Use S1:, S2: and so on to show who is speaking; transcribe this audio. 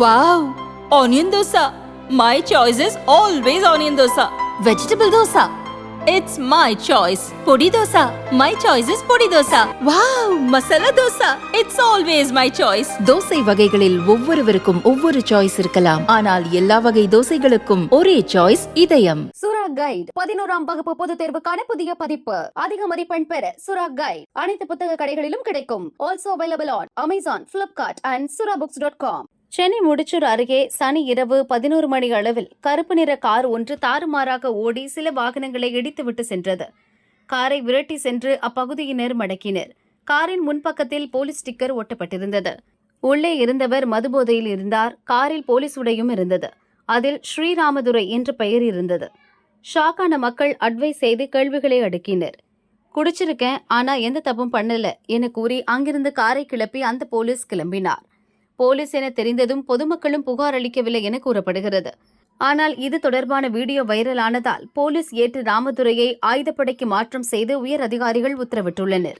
S1: Wow onion dosa. My choice is always onion dosa. Vegetable dosa. It's my choice podi dosa. My choice is podi dosa. Wow masala dosa. It's always my choice
S2: dosa வகைகளில் ஒவ்வொருவருக்கும் ஒவ்வொரு choice இருக்கலாம் ஆனால் எல்லா வகை தோசைகளுக்கும் ஒரே choice இதயம்
S3: சுரா கைட் பதினோராம் வகுப்பு பொதுத் தேர்வுக்கான புதிய பதிப்பு அதிக மதிப்பெண் பெற சுரா கைட் அனைத்து புத்தக கடைகளிலும் கிடைக்கும் also available on Amazon Flipkart and Sura books dot com Chennai Mudichur அருகே சனி இரவு பதினோரு மணி அளவில் கருப்பு நிற கார் ஒன்று தாறுமாறாக ஓடி சில வாகனங்களை இடித்துவிட்டு சென்றது. காரை விரட்டி சென்று அப்பகுதியினர் மடக்கினர். காரின் முன்பக்கத்தில் போலீஸ் ஸ்டிக்கர் ஒட்டப்பட்டிருந்தது. உள்ளே இருந்தவர் மதுபோதையில் இருந்தார். காரில் போலீஸ் உடையும் இருந்தது. அதில் ஸ்ரீராமதுரை என்ற பெயர் இருந்தது. ஷாக்கான மக்கள் அட்வைஸ் செய்து கேள்விகளை அடுக்கினர். குடிச்சிருக்கேன் ஆனா எந்த தப்பும் பண்ணல என கூறி அங்கிருந்து காரை கிளப்பி அந்த போலீஸ் கிளம்பினார். போலீஸ் என தெரிந்ததும் பொதுமக்களும் புகார் அளிக்கவில்லை என கூறப்படுகிறது. ஆனால் இது தொடர்பான வீடியோ வைரலானதால் போலீஸ் ஏற்று ராமதுரையை ஆயுதப்படைக்கு மாற்றம் செய்து உயர் அதிகாரிகள் உத்தரவிட்டுள்ளனர்.